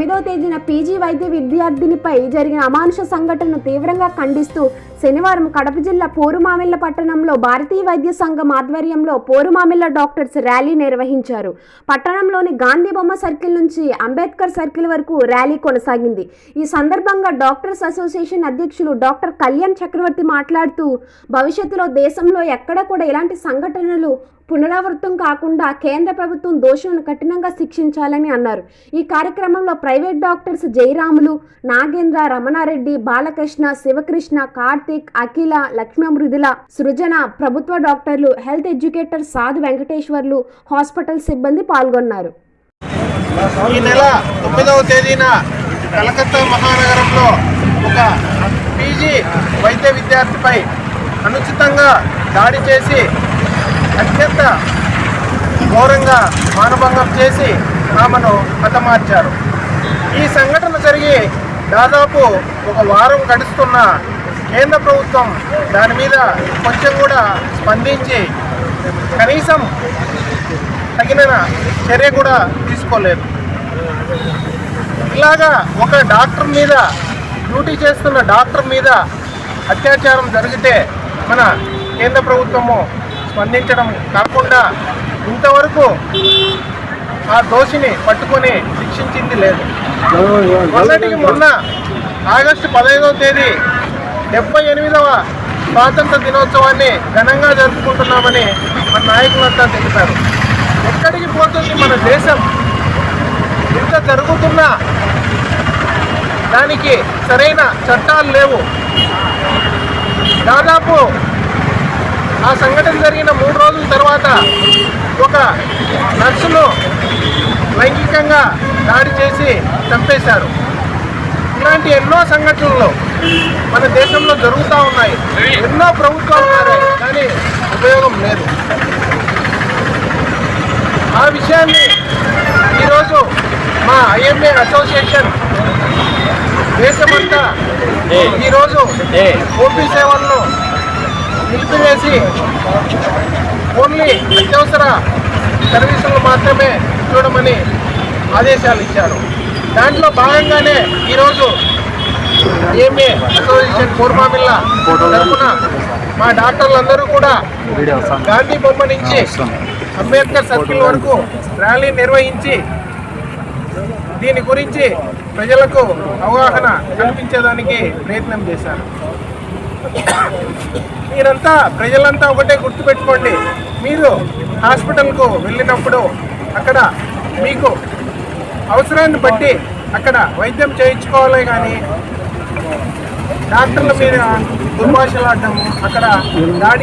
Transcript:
తొమ్మిదో తేదీన పీజీ వైద్య విద్యార్థినిపై జరిగిన అమానుష సంఘటనను తీవ్రంగా ఖండిస్తూ శనివారం కడప జిల్లా పోరుమామిళ్ళ పట్టణంలో భారతీయ వైద్య సంఘం ఆధ్వర్యంలో పోరుమామిళ్ళ డాక్టర్స్ ర్యాలీ నిర్వహించారు. పట్టణంలోని గాంధీ బొమ్మ సర్కిల్ నుంచి అంబేద్కర్ సర్కిల్ వరకు ర్యాలీ కొనసాగింది. ఈ సందర్భంగా డాక్టర్స్ అసోసియేషన్ అధ్యక్షులు డాక్టర్ కళ్యాణ్ చక్రవర్తి మాట్లాడుతూ భవిష్యత్తులో దేశంలో ఎక్కడ కూడా ఇలాంటి సంఘటనలు పునరావృతం కాకుండా కేంద్ర ప్రభుత్వం దోషులను కఠినంగా శిక్షించాలని అన్నారు. ఈ కార్యక్రమంలో ప్రైవేట్ డాక్టర్స్ జయరాములు నాగేంద్ర రమణారెడ్డి బాలకృష్ణ శివకృష్ణ కార్తీక్ అఖిల లక్ష్మీ మృదుల సృజన ప్రభుత్వ డాక్టర్లు హెల్త్ ఎడ్యుకేటర్ సాధు వెంకటేశ్వర్లు హాస్పిటల్ సిబ్బంది పాల్గొన్నారు. ఈ నెల తొమ్మిదవ తేదీన కలకత్తా మహానగరంలో ఒక పీజీ వైద్య విద్యార్థిపై అనుచితంగా దాడి చేసి అత్యంత ఘోరంగా మానభంగం చేసి ఆమెను హతమార్చారు. ఈ సంఘటన జరిగి దాదాపు ఒక వారం గడుస్తున్న కేంద్ర ప్రభుత్వం దాని మీద కొంచెం కూడా స్పందించి కనీసం తగిన చర్య కూడా తీసుకోలేదు. ఇలాగా ఒక డాక్టర్ మీద డ్యూటీ చేస్తున్న డాక్టర్ మీద అత్యాచారం జరిగితే మన కేంద్ర ప్రభుత్వము స్పందించడం కాకుండా ఇంతవరకు ఆ దోషిని పట్టుకొని శిక్షించింది లేదు. మొన్నటికి మొన్న ఆగస్టు పదహైదవ తేదీ డెబ్బై ఎనిమిదవ స్వాతంత్ర దినోత్సవాన్ని ఘనంగా జరుపుకుంటున్నామని మన నాయకులంతా తెలిపారు. ఎక్కడికి పోతుంది మన దేశం? ఇంత జరుగుతున్నా దానికి సరైన చట్టాలు లేవు. దాదాపు ఆ సంఘటన జరిగిన మూడు రోజుల తర్వాత ఒక నర్సును లైంగికంగా దాడి చేసి చంపేశారు. ఇలాంటి ఎన్నో సంఘటనలు మన దేశంలో జరుగుతూ ఉన్నాయి. ఎన్నో ప్రభుత్వాలు మారాయి కానీ ఉపయోగం లేదు. ఆ విషయాన్ని ఈరోజు మా ఐఎంఏ అసోసియేషన్ దేశమంతా ఈరోజు ఓపీ సేవలను నిలిపివేసి ఓన్లీ అత్యవసర సర్వీసులు మాత్రమే చూడమని ఆదేశాలు ఇచ్చారు. దాంట్లో భాగంగానే ఈరోజు ఏఎంఏ అసోసియేషన్ పూర్వామిల్ల తరఫున మా డాక్టర్లందరూ కూడా గాంధీ బొమ్మ నుంచి అంబేద్కర్ సర్కిల్ వరకు ర్యాలీ నిర్వహించి దీని గురించి ప్రజలకు అవగాహన కల్పించేదానికి ప్రయత్నం చేశారు. మీరంతా ప్రజలంతా ఒకటే గుర్తుపెట్టుకోండి. మీరు హాస్పిటల్కు వెళ్ళినప్పుడు అక్కడ మీకు అవసరాన్ని బట్టి అక్కడ వైద్యం చేయించుకోవాలి కానీ డాక్టర్ల మీద దుర్భాషలాడటము అక్కడ దాడి